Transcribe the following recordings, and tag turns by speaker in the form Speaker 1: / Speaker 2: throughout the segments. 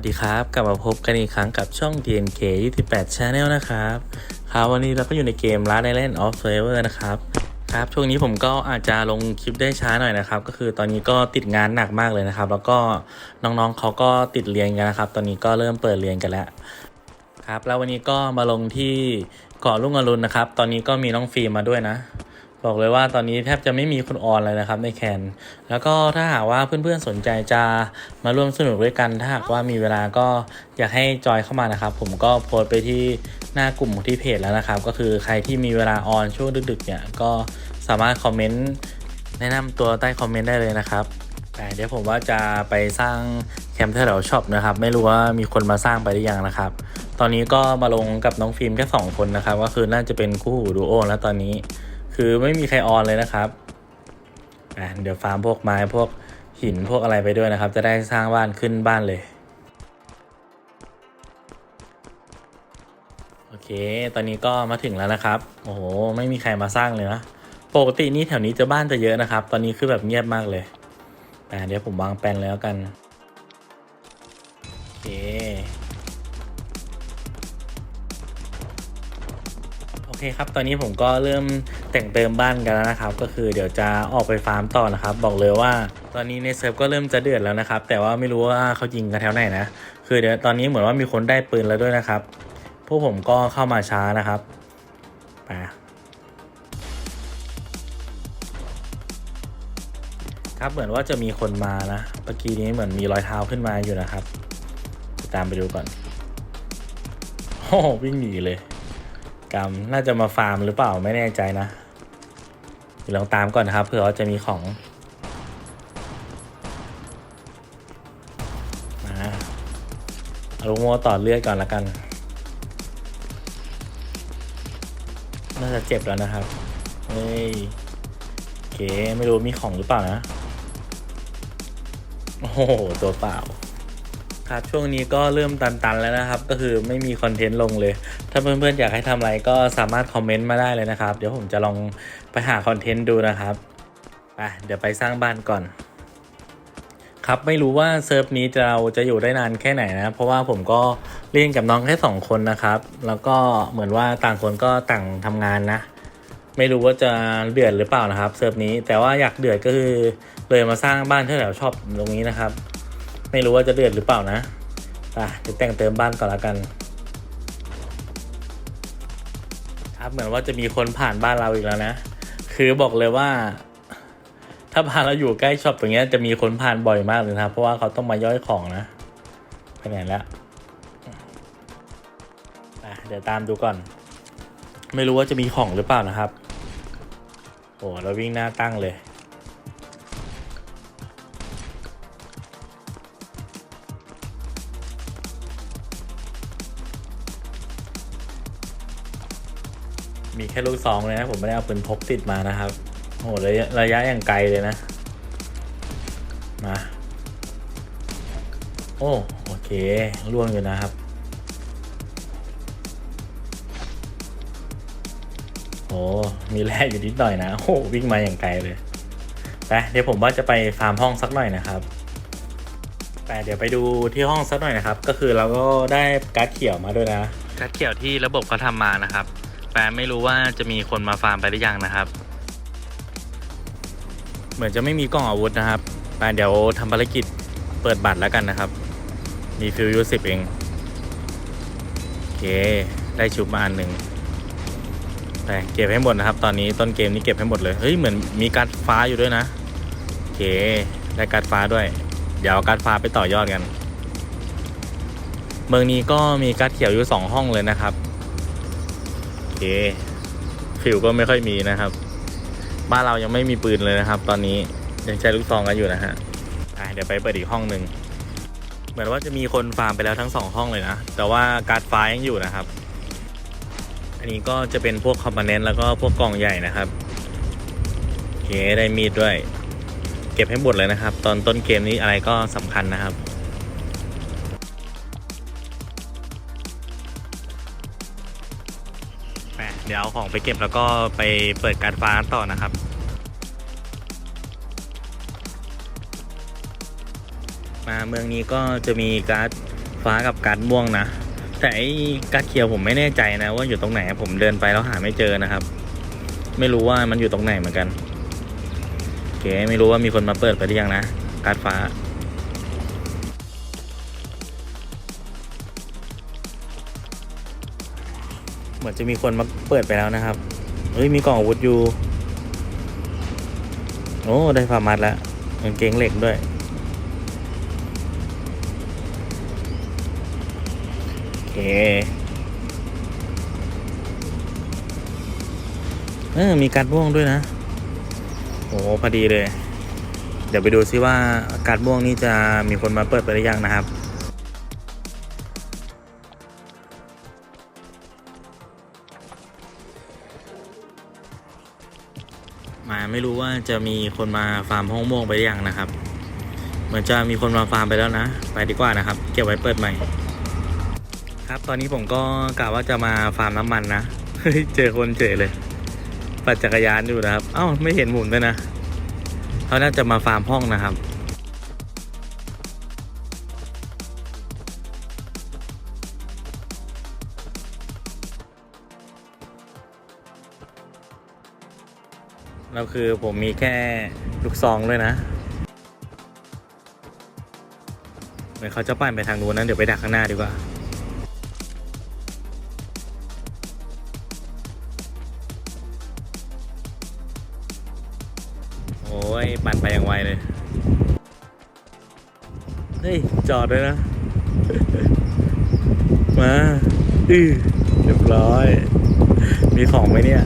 Speaker 1: วัสดีครับ กลับมาพบกันอีกครั้งกับช่อง DNK 28 Channel นะครับครับวันนี้เราก็อยู่ในเกม Last Island of Forever นะครับครับช่วงนี้ผมก็อาจจะลงคลิปได้ช้าหน่อยนะครับ ก็คือตอนนี้ก็ติดงานหนักมากเลยนะครับ แล้วก็น้องๆเขาก็ติดเรียนกันนะครับ ตอนนี้ก็เริ่มเปิดเรียนกันแล้วครับ แล้ววันนี้ก็มาลงที่เกาะลุงอรุณนะครับ ตอนนี้ก็มีน้องฟิล์มมาด้วยนะ บอกเลยว่าตอนนี้แทบจะไม่มีคนออนเลยนะครับในแคนแล้วก็ถ้าหากว่าเพื่อนๆสนใจจะมาร่วมสนุกด้วยกัน ถ้าหากว่ามีเวลาก็อยากให้จอยเข้ามานะครับ ผมก็โพสต์ไปที่หน้ากลุ่มที่เพจแล้วนะครับ ก็คือใครที่มีเวลาออนช่วงดึกๆเนี่ยก็สามารถคอมเมนต์แนะนำตัวใต้คอมเมนต์ได้เลยนะครับแต่เดี๋ยวผมว่าจะไปสร้างแคมป์แถวช็อปนะครับ ไม่รู้ว่ามีคนมาสร้างไปหรือยังนะครับ ตอนนี้ก็มาลงกับน้องฟิล์มแค่สองคนนะครับ ก็คือน่าจะเป็นคู่หูดูโอแล้วตอนนี้ คือไม่มีใครออนเลยนะครับอะเดี๋ยวฟาร์มพวกไม้พวกหินพวกอะไรไปด้วยนะครับ จะได้สร้างบ้านขึ้นบ้านเลย โอเค ตอนนี้ก็มาถึงแล้วนะครับ โอ้โห ไม่มีใครมาสร้างเลยนะ ปกตินี่แถวนี้จะบ้านจะเยอะนะครับ ตอนนี้คือแบบเงียบมากเลยแต่เดี๋ยวผมวางแปลนแล้วกันโอเค เคครับ ตอนนี้ผมก็เริ่มแต่งเติมบ้านกันแล้วนะครับ ก็คือเดี๋ยวจะออกไปฟาร์มต่อนะครับ บอกเลยว่า ตอนนี้ในเซิร์ฟก็เริ่มจะเดือดแล้วนะครับ แต่ว่าไม่รู้ว่าเขายิงกันแถวไหนนะ คือเดี๋ยวตอนนี้เหมือนว่ามีคนได้ปืนแล้วด้วยนะครับ พวกผมก็เข้ามาช้านะครับไปครับเหมือนว่าจะมีคนมานะเมื่อกี้นี้เหมือนมีรอยเท้าขึ้นมาอยู่นะครับ ตามไปดูก่อนโอ้วิ่งหนีเลย กรรม น่าจะมาฟาร์มหรือเปล่าไม่แน่ใจนะเดี๋ยวลองตามก่อนนะครับเผื่อว่าจะมีของมาเอาลูกโม่ต่อเลือดก่อนละกัน น่าจะเจ็บแล้วนะครับ เฮ้ยโอเคไม่รู้มีของหรือเปล่านะ โอ้โห ตัวเปล่า ครับช่วงนี้ก็เริ่มตันๆแล้วนะครับ ก็คือไม่มีคอนเทนต์ลงเลย ถ้าเพื่อนๆอยากให้ทำอะไรก็สามารถคอมเมนต์มาได้เลยนะครับ เดี๋ยวผมจะลองไปหาคอนเทนต์ดูนะครับไปเดี๋ยวไปสร้างบ้านก่อน ครับไม่รู้ว่าเซิร์ฟนี้เราจะอยู่ได้นานแค่ไหนนะ เพราะว่าผมก็เล่นกับน้องแค่สองคนนะครับ แล้วก็เหมือนว่าต่างคนก็ต่างทำงานนะ ไม่รู้ว่าจะเดือดหรือเปล่านะครับเซิร์ฟนี้แต่ว่าอยากเดือดก็คือเลยมาสร้างบ้านที่แถวชอบตรงนี้นะครับ ไม่รู้ว่าจะเดือดหรือเปล่านะอะเดี๋ยวแต่งเติมบ้านก่อนละกัน ครับเหมือนว่าจะมีคนผ่านบ้านเราอีกแล้วนะ คือบอกเลยว่า ถ้าบ้านเราอยู่ใกล้ช็อปตรงเนี้ยจะมีคนผ่านบ่อยมากเลยนะครับเพราะว่าเขาต้องมาย่อยของนะไปไหนแล้วเดี๋ยวตามดูก่อน ไม่รู้ว่าจะมีของหรือเปล่านะครับโอ้เราวิ่งหน้าตั้งเลย แค่ลูกซองเลยนะ ผมไม่ได้เอาปืนพกติดมานะครับโอ้โหระยะระยะอย่างไกลเลยนะ มา โอ้โอเคล่วงอยู่นะครับโอ้มีแร่อยู่นิดหน่อยนะโอ้วิ่งมาอย่างไกลเลยไปเดี๋ยวผมว่าจะไปฟาร์มห้องสักหน่อยนะครับแต่เดี๋ยวไปดูที่ห้องสักหน่อยนะครับ ก็คือเราก็ได้การ์ดเขียวมาด้วยนะ การ์ดเขียวที่ระบบเขาทำมานะครับ แปลไม่รู้ว่าจะมีคนมาฟาร์มไปหรือยังนะครับ เหมือนจะไม่มีกล้องอาวุธนะครับแปลเดี๋ยวทำภารกิจเปิดบัตรแล้วกันนะครับ มีฟิวยูสิบเอง โอเค ได้ชุบมาอันหนึ่งแต่เก็บให้หมดนะครับ ตอนนี้ต้นเกมนี้เก็บให้หมดเลย เฮ้ย เหมือนมีการ์ดฟ้าอยู่ด้วยนะ โอเค ได้การ์ดฟ้าด้วย เดี๋ยวเอาการ์ดฟ้าไปต่อยอดกัน เมืองนี้ก็มีการ์ดเขียวอยู่สองห้องเลยนะครับ เคฟิวก็ไม่ค่อยมีนะครับ บ้านเรายังไม่มีปืนเลยนะครับ ตอนนี้ยังใช้ลูกซองกันอยู่นะฮะอะเดี๋ยวไปเปิดอีกห้องหนึ่งเหมือนว่าจะมีคนฟาร์มไปแล้วทั้งสองห้องเลยนะ แต่ว่าการ์ดไฟยังอยู่นะครับ อันนี้ก็จะเป็นพวกคอมโพเนนต์แล้วก็พวกกล่องใหญ่นะครับโอเคได้มีดด้วย เก็บให้หมดเลยนะครับ ตอนต้นเกมนี้อะไรก็สำคัญนะครับ เดี๋ยวเอาของไปเก็บแล้วก็ไปเปิดการดฟ้าต่อนะครับมาเมืองนี้ก็จะมีการ์ดฟ้ากับการ์ดม่วงนะ แต่ไอ้การ์ดเขียวผมไม่แน่ใจนะว่าอยู่ตรงไหนผมเดินไปแล้วหาไม่เจอนะครับ ไม่รู้ว่ามันอยู่ตรงไหนเหมือนกันโอเคไม่รู้ว่ามีคนมาเปิดไปหรือยังนะการ์ดฟ้า เหมือนจะมีคนมาเปิดไปแล้วนะครับเฮ้ยมีกล่องอาวุธอยู่ โอ้ได้ฟาร์มัดแล้วกางเกงเหล็กด้วย โอเคเออมีการดม่วงด้วยนะโอ้พอดีเลย เดี๋ยวไปดูซิว่าการดม่วงนี่จะมีคนมาเปิดไปหรือยังนะครับ ไม่รู้ว่าจะมีคนมาฟาร์มห้องม่วงไปหรือยังนะครับ เหมือนจะมีคนมาฟาร์มไปแล้วนะ ไปดีกว่านะครับ เก็บไว้เปิดใหม่ ครับ ตอนนี้ผมก็กะว่าจะมาฟาร์มน้ำมันนะเฮ้ยเจอคนเฉยเลย ปั่นจักรยานอยู่นะครับ เอ้าไม่เห็นหมุนด้วยนะเขาน่าจะมาฟาร์มห้องนะครับ แล้วคือผมมีแค่ลูกซองด้วยนะเหมือนเขาจะปั่นไปทางนู้นนั้นเดี๋ยวไปดักข้างหน้าดีกว่าโอ้ยปั่นไปอย่างไวเลย เฮ้ย จอดด้วยนะ มา อือเรียบร้อย มีของไหมเนี่ย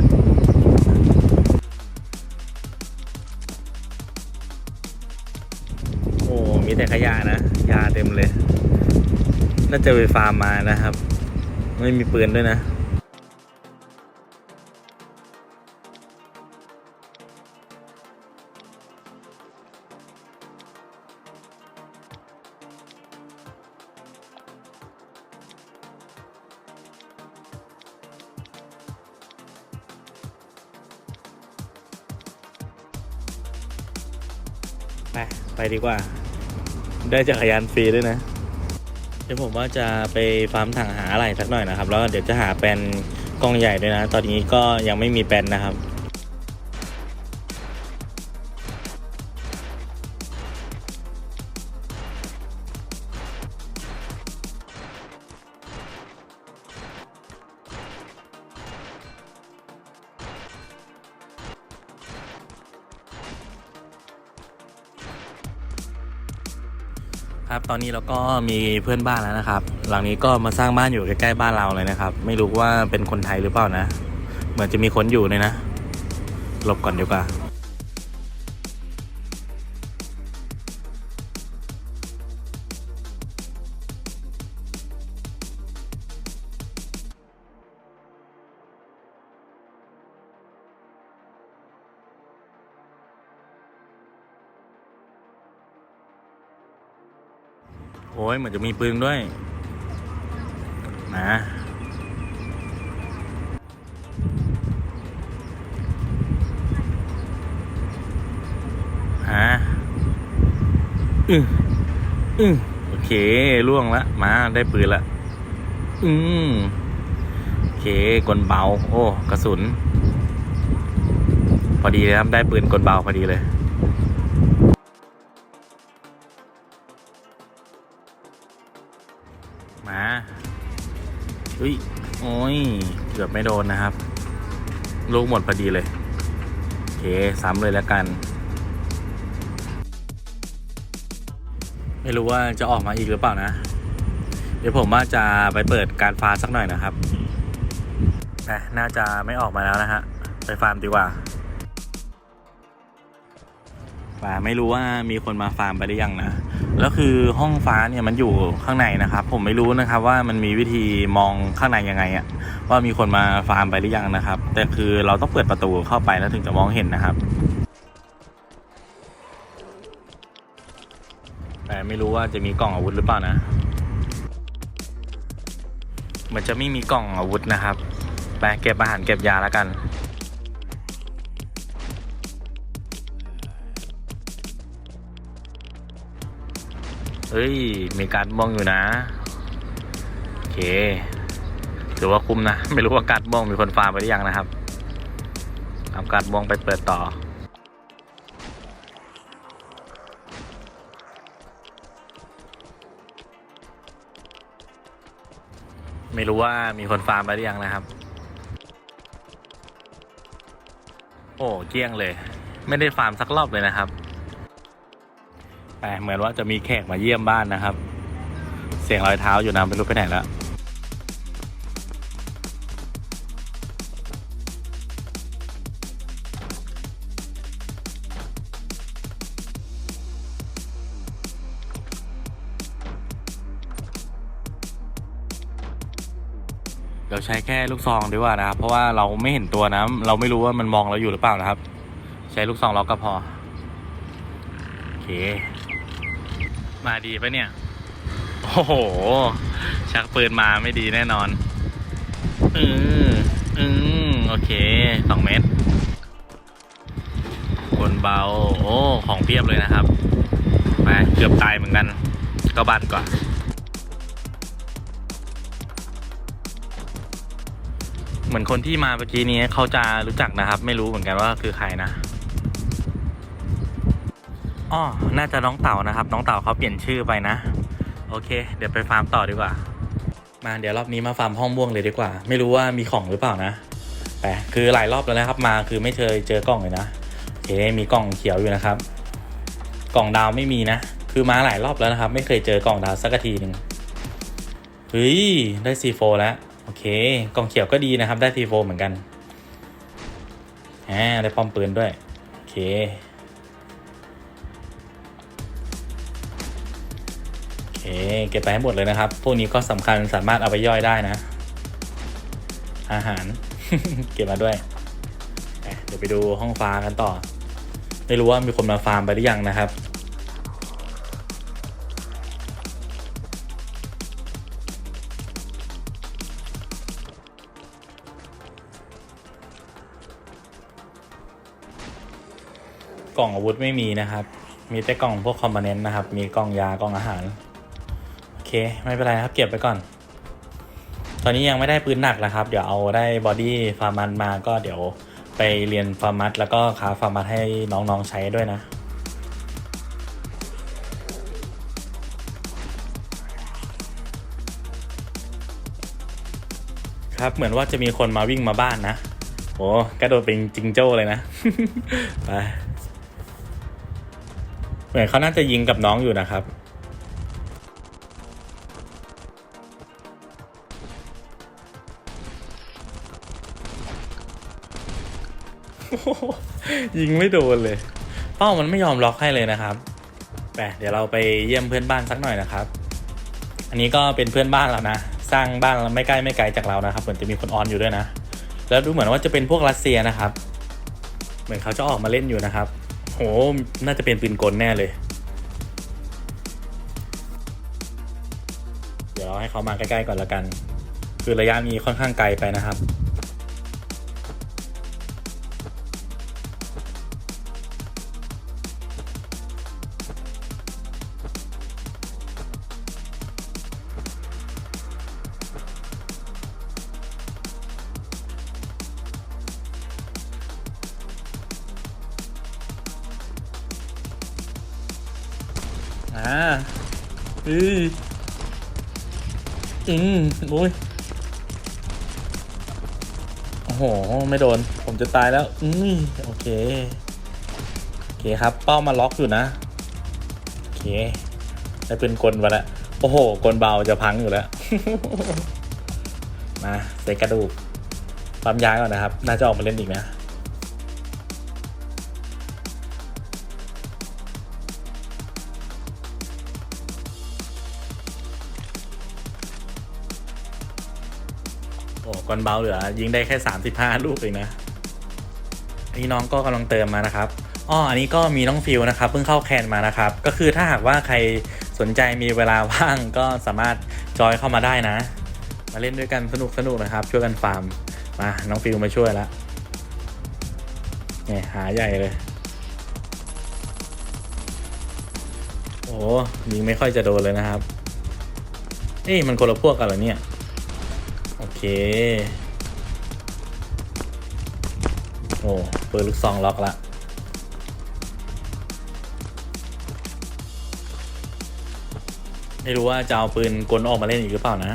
Speaker 1: แต่ขยะนะยาเต็มเลย น่าจะไปฟาร์มมานะครับ ไม่มีปืนด้วยนะไปไปดีกว่า ได้จักรยานฟรีด้วยนะ เดี๋ยวผมว่าจะไปฟาร์มถังหาอะไรสักหน่อยนะครับ แล้วเดี๋ยวจะหาแปลนกล้องใหญ่ด้วยนะ ตอนนี้ก็ยังไม่มีแปลนนะครับ ครับตอนนี้เราก็มีเพื่อนบ้านแล้วนะครับ หลังนี้ก็มาสร้างบ้านอยู่ใกล้ๆบ้านเราเลยนะครับ ไม่รู้ว่าเป็นคนไทยหรือเปล่านะ เหมือนจะมีคนอยู่เลยนะหลบก่อนดีกว่า ยเหมือนจะมีปืนด้วย นะฮะอืออือโอเคล่วงละ มาได้ปืนละ อืมโอเคกลเบา โอ้ กระสุน พอดีเลยครับ ได้ปืนกลเบาพอดีเลย อุ้ย โอ้ย เกือบไม่โดนนะครับ ลูกหมดพอดีเลย โอเค ซ้ำเลยแล้วกัน ไม่รู้ว่าจะออกมาอีกหรือเปล่านะ เดี๋ยวผมว่าจะไปเปิดการฟาร์สักหน่อยนะครับนะน่าจะไม่ออกมาแล้วนะฮะ ไปฟาร์มดีกว่า ฟาร์มไม่รู้ว่ามีคนมาฟาร์มไปหรือยังนะแล้วคือห้องฟ้าเนี่ยมันอยู่ข้างในนะครับ ผมไม่รู้นะครับว่ามันมีวิธีมองข้างในยังไงอะว่ามีคนมาฟาร์มไปหรือยังนะครับ แต่คือเราต้องเปิดประตูเข้าไปแล้วถึงจะมองเห็นนะครับ แต่ไม่รู้ว่าจะมีกล่องอาวุธหรือเปล่านะมันจะไม่มีกล่องอาวุธนะครับไปเก็บอาหารเก็บยาแล้วกัน เฮ้ย มีการมองอยู่นะ โอเค ถือว่าคุ้มนะ ไม่รู้ว่าการ์ดม่วงมีคนฟาร์มไปหรือยังนะครับ เอาการ์ดม่วงไปเปิดต่อไม่รู้ว่ามีคนฟาร์มไปหรือยังนะครับ โอ้เกี้ยงเลย ไม่ได้ฟาร์มสักรอบเลยนะครับ เหมือนว่าจะมีแขกมาเยี่ยมบ้านนะครับ เสียงรอยเท้าอยู่นะไม่รู้ไปไหนแล้วเราใช้แค่ลูกซองดีกว่านะครับ เพราะว่าเราไม่เห็นตัวนะเราไม่รู้ว่ามันมองเราอยู่หรือเปล่านะครับ ใช้ลูกซองล็อกก็พอ โอเค มาดีปะเนี่ย โอ้โห ชักปืนมาไม่ดีแน่นอนอืมอืมโอเคสองเมตรกลเบา โอ้ ของเพียบเลยนะครับไปเกือบตายเหมือนกันก็บันก่อนเหมือนคนที่มาเมื่อกี้นี้เขาจะรู้จักนะครับ ไม่รู้เหมือนกันว่าคือใครนะ อ้อน่าจะน้องเต่านะครับ น้องเต่าเขาเปลี่ยนชื่อไปนะ โอเค เดี๋ยวไปฟาร์มต่อดีกว่า มาเดี๋ยวรอบนี้มาฟาร์มห้องม่วงเลยดีกว่า ไม่รู้ว่ามีของหรือเปล่านะแต่คือหลายรอบแล้วนะครับ มาคือไม่เคยเจอกล่องเลยนะโอเคมีกล่องเขียวอยู่นะครับ กล่องดาวไม่มีนะ คือมาหลายรอบแล้วนะครับ ไม่เคยเจอกล่องดาวสักทีหนึ่งเฮ้ยได้ซีโฟแล้วโอเค กล่องเขียวก็ดีนะครับ ได้ซีโฟเหมือนกันอ่าได้ป้อมปืนด้วย โอเค เคเก็บไปให้หมดเลยนะครับ พวกนี้ก็สำคัญสามารถเอาไปย่อยได้นะ อาหาร เก็บมาด้วย เดี๋ยวไปดูห้องฟ้ากันต่อ ไม่รู้ว่ามีคนมาฟาร์มไปหรือยังนะครับกล่องอาวุธไม่มีนะครับ มีแต่กล่องพวกคอมโพเนนต์นะครับ มีกล่องยากล่องอาหาร ไม่เป็นไรครับเก็บไปก่อน ตอนนี้ยังไม่ได้ปืนหนักนะครับ เดี๋ยวเอาได้บอดี้ฟาร์มันมาก็เดี๋ยวไปเรียนฟาร์มัสแล้วก็ค้าฟาร์มัสให้น้องๆใช้ด้วยนะครับเหมือนว่าจะมีคนมาวิ่งมาบ้านนะโอ้กระโดดเป็นจิงโจ้เลยนะไปเหมือนเขาน่าจะยิงกับน้องอยู่นะครับ ยิงไม่โดนเลย เป้ามันไม่ยอมล็อกให้เลยนะครับไปเดี๋ยวเราไปเยี่ยมเพื่อนบ้านสักหน่อยนะครับ อันนี้ก็เป็นเพื่อนบ้านเรานะ สร้างบ้านไม่ใกล้ไม่ไกลจากเรานะครับ เหมือนจะมีคนออนอยู่ด้วยนะ แล้วดูเหมือนว่าจะเป็นพวกรัสเซียนะครับ เหมือนเขาจะออกมาเล่นอยู่นะครับ โห น่าจะเป็นปืนกลแน่เลย เดี๋ยวเราให้เขามาใกล้ๆก่อนละกัน คือระยะนี้ค่อนข้างไกลไปนะครับ อืมโอ้ยโอ้โห ไม่โดน ผมจะตายแล้ว อืมโอเค โอเคครับ เป้ามาล็อกอยู่นะ โอเคได้เป็นกลมาแล้วโอ้โห กลเบาจะพังอยู่แล้ว มาใส่กระดูกปั๊มยาก่อนนะครับ น่าจะออกมาเล่นอีกนะ กอนเบาเหลือ ยิงได้แค่ 35 ลูกเองนะอันนี้น้องก็กำลังเติมมานะครับอ้ออันนี้ก็มีน้องฟิวนะครับเพิ่งเข้าแคนมานะครับ ก็คือถ้าหากว่าใครสนใจมีเวลาว่างก็สามารถจอยเข้ามาได้นะ มาเล่นด้วยกันสนุกสนุกนะครับ ช่วยกันฟาร์มมาน้องฟิวมาช่วยแล้วเนี่ยหาใหญ่เลย โอ้ยิงไม่ค่อยจะโดนเลยนะครับนี่มันคนละพวกกันเหรอเนี่ย โอเค โอ้ปืนลูกซองล็อกละไม่รู้ว่าจะเอาปืนกลออกมาเล่นอีกหรือเปล่านะ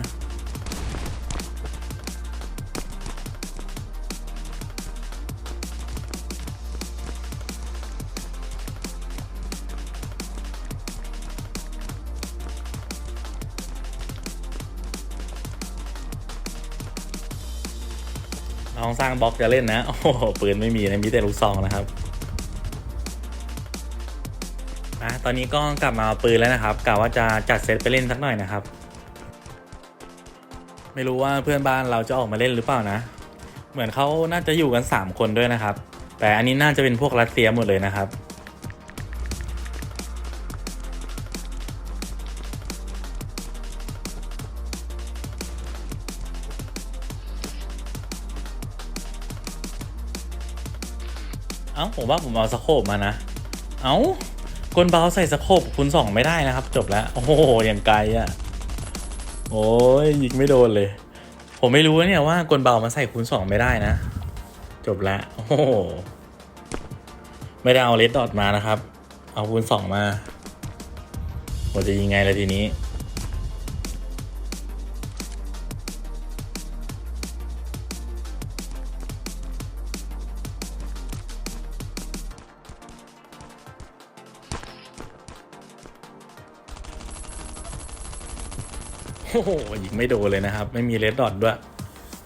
Speaker 1: สร้างบล็อกจะเล่นนะ โอ้โหปืนไม่มีนะมีแต่ลูกซองนะครับนะตอนนี้ก็กลับมาเอาปืนแล้วนะครับกะว่าจะจัดเซตไปเล่นสักหน่อยนะครับ ไม่รู้ว่าเพื่อนบ้านเราจะออกมาเล่นหรือเปล่านะ เหมือนเขาน่าจะอยู่กัน 3 คนด้วยนะครับ แต่อันนี้น่าจะเป็นพวกรัสเซียหมดเลยนะครับ ผมว่าผมเอาสโคปมานะ เอ้ากลเบาใส่สโคปคูณสองไม่ได้นะครับ จบแล้ว โอ้โหอย่างไกลอะ่ะ โอ้ยยิงไม่โดนเลย ผมไม่รู้เนี่ยว่ากลเบามาใส่คูณสองไม่ได้นะ จบแล้วโอ้โหไม่ได้เอาเลดดอทมานะครับ เอาคูณสองมาผมจะยิงไงล่ะทีนี้ โอ้โหยิงไม่โดนเลยนะครับ ไม่มีเลดดอทด้วย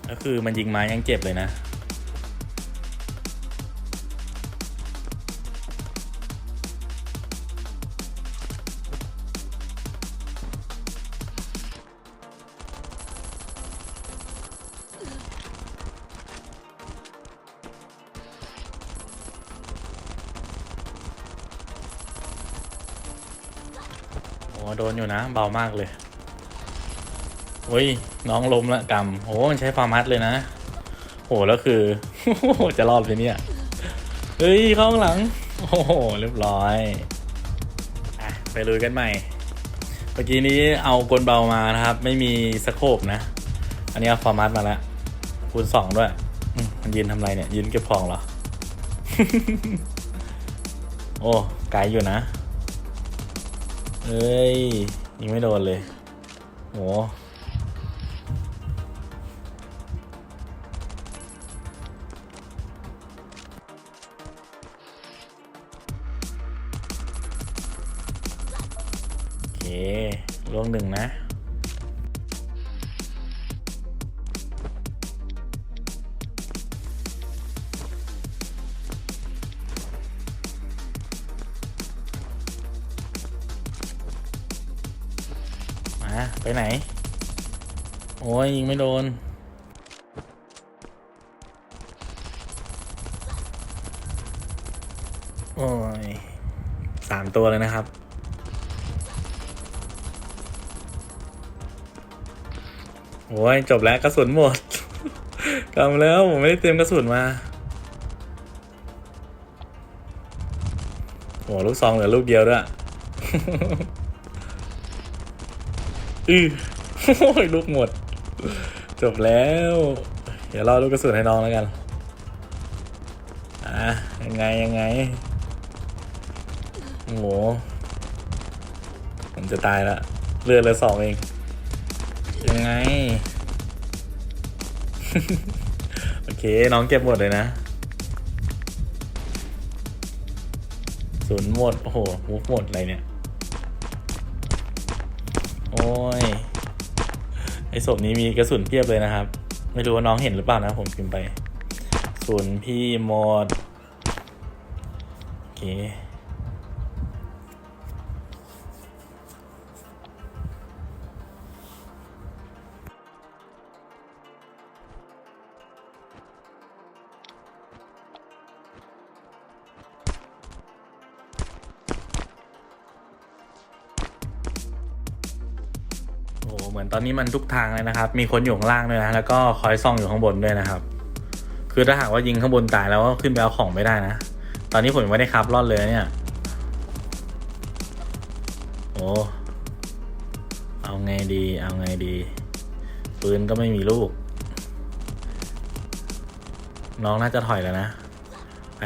Speaker 1: ก็คือมันยิงไม้ยังเจ็บเลยนะ โอ้โดนอยู่นะ เบามากเลย โอ้ยน้องล้มละกำโอ้มันใช้ฟาร์มัสเลยนะโหแล้วคือจะรอดไปเนี่ยเฮ้ยเข้างหลัง โอ้โหเรียบร้อยอะไปลุยกันใหม่เมื่อกี้นี้เอากลเบามานะครับ ไม่มีสโคปนะ อันนี้เอาฟาร์มัสมาแล้วคูณสองด้วยมันยืนทำไรเนี่ย ยืนเก็บของเหรอ โอ้ไกลอยู่นะ เอ้ย ยิงไม่โดนเลยโหโอ วงหนึ่งนะมาไปไหน โอ้ยยิงไม่โดน โอ้ยสามตัวเลยนะครับ โอ้ยจบแล้วกระสุนหมดกำแล้วผมไม่ได้เตรียมกระสุนมาโอ้ลูกซองเหลือลูกเดียวด้วยอือโอ้ยลูกหมด จบแล้ว เดี๋ยวรอลูกกระสุนให้น้องแล้วกันอะยังไงยังไงโอ้โหผมจะตายละเลือดเหลือสองเอง โอเค น้องเก็บหมดเลยนะศูนย์หมด โอ้โหมุกหมดอะไรเนี่ย โอ้ย ไอศพนี้มีกระสุนเพียบเลยนะครับ ไม่รู้ว่าน้องเห็นหรือเปล่านะผมพิมพ์ไป ศูนย์พี่หมด โอเค นี้มันทุกทางเลยนะครับ มีคนอยู่ข้างล่างด้วยนะ แล้วก็คอยซ่องอยู่ข้างบนด้วยนะครับ คือถ้าหากว่ายิงข้างบนตายแล้วก็ขึ้นไปเอาของไม่ได้นะ ตอนนี้ผมไม่ได้ครับรอดเลยเนี่ย โอ้ เอาไงดี เอาไงดี ปืนก็ไม่มีลูก น้องน่าจะถอยแล้วนะ ไป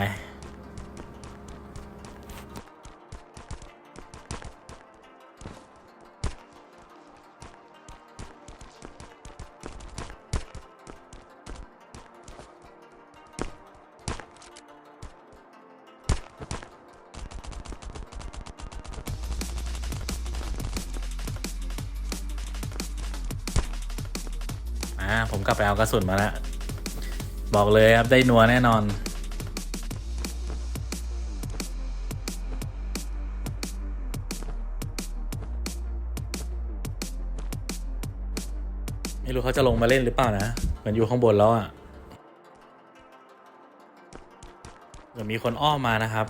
Speaker 1: กลับไปเอากระสุนมาแล้ว บอกเลยครับได้นัวแน่นอนไม่รู้เขาจะลงมาเล่นหรือเปล่านะ เหมือนอยู่ข้างบนแล้วอะ่ะ เหมือนมีคนอ้อมมานะครับ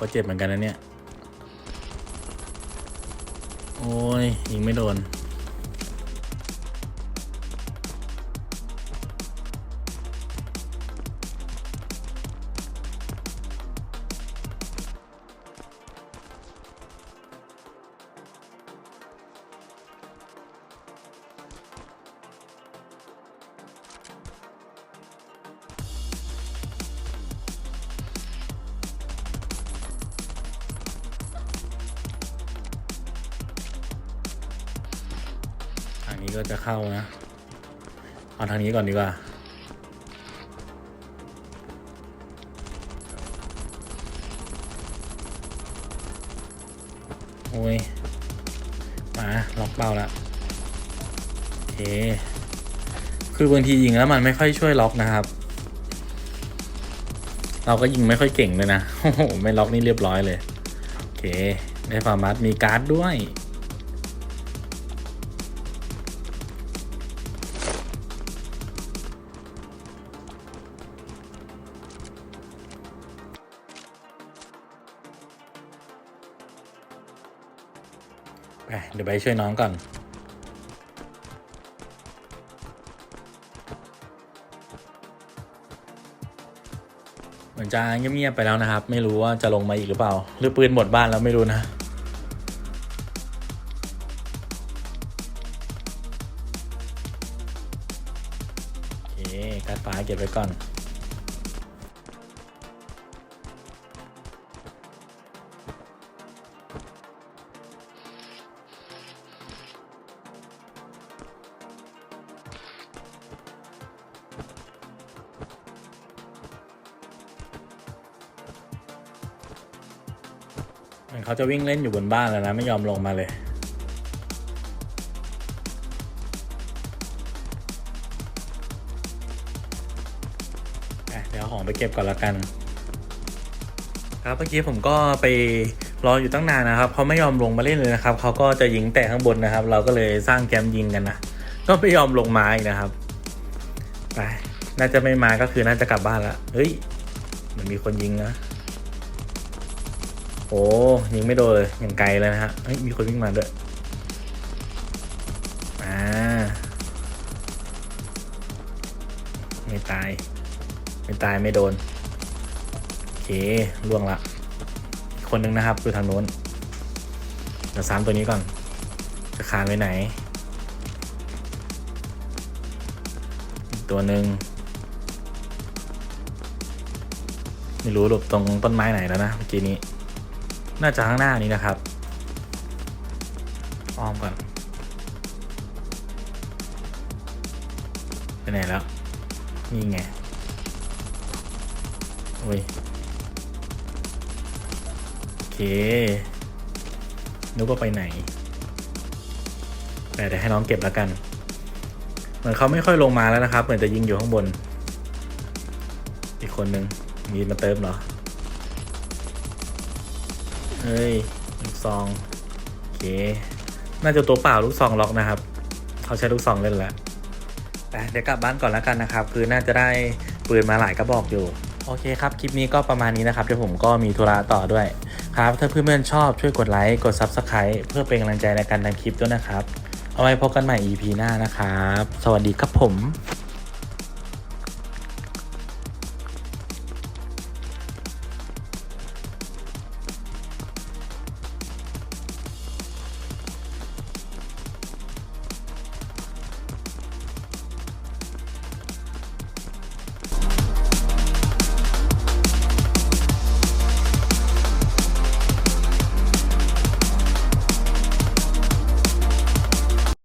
Speaker 1: ก็เจ็บเหมือนกันนะเนี่ย โอ้ยยิงไม่โดน ก็จะเข้านะ เอาทางนี้ก่อนดีกว่า โอ้ย มา ล็อกเป้าละโอเค คือบางทียิงแล้วมันไม่ค่อยช่วยล็อกนะครับ เราก็ยิงไม่ค่อยเก่งเลยนะ โอ้โห ไม่ล็อกนี่เรียบร้อยเลย โอเค ได้ฟาร์มัสมีการ์ดด้วย ไปเดี๋ยวไปช่วยน้องก่อนเหมือนจะเงียบๆไปแล้วนะครับ ไม่รู้ว่าจะลงมาอีกหรือเปล่า หรือปืนหมดบ้านแล้วไม่รู้นะ มือนเขาจะวิ่งเล่นอยู่บนบ้านแล้วนะ ไม่ยอมลงมาเลยเดี๋ยวของไปเก็บก่อนละกัน ครับเมื่อกี้ผมก็ไปรออยู่ตั้งนานนะครับเขาไม่ยอมลงมาเล่นเลยนะครับเขาก็จะยิงแต่ข้างบนนะครับ เราก็เลยสร้างแคมป์ยิงกันนะก็ไม่ยอมลงมาอีกนะครับไปน่าจะไม่มาก็คือน่าจะกลับบ้านละเฮ้ยเหมันมีคนยิงนะ โอ้ยิงไม่โดนเลยอย่างไกลเลยนะฮะเฮ้ยมีคนวิ่งมาด้วยอ่าไม่ตาย ไม่ตายไม่โดนโอเคล่วงละอีกคนนึงนะครับอยู่ทางโน้นเดี๋ยวซ้ำตัวนี้ก่อนจะคานไว้ไหน ตัวหนึ่งไม่รู้หลบตรงต้นไม้ไหนแล้วนะเมื่อกี้นี้ น่าจะข้างหน้านี้นะครับอ้อมก่อนไปไหนแล้ว นี่ไงโอ้ยโอเคนึกว่าไปไหน แต่เดี๋ยวให้น้องเก็บแล้วกัน เหมือนเขาไม่ค่อยลงมาแล้วนะครับ เหมือนจะยิงอยู่ข้างบน อีกคนนึงมีมาเติมเหรอ เฮ้ยลูกซองโอเค น่าจะตัวเปล่าลูกซองล็อกนะครับเขาใช้ลูกซองเล่นแล้วแต่เดี๋ยวกลับบ้านก่อนแล้วกันนะครับ คือน่าจะได้ปืนมาหลายกระบอกอยู่ โอเคครับ คลิปนี้ก็ประมาณนี้นะครับ เดี๋ยวผมก็มีธุระต่อด้วย ครับ ถ้าเพื่อนๆชอบช่วยกดไลค์กด Subscribe เพื่อเป็นกำลังใจในการทำคลิปด้วยนะครับ เอาไว้พบกันใหม่ EP หน้านะครับ สวัสดีครับผม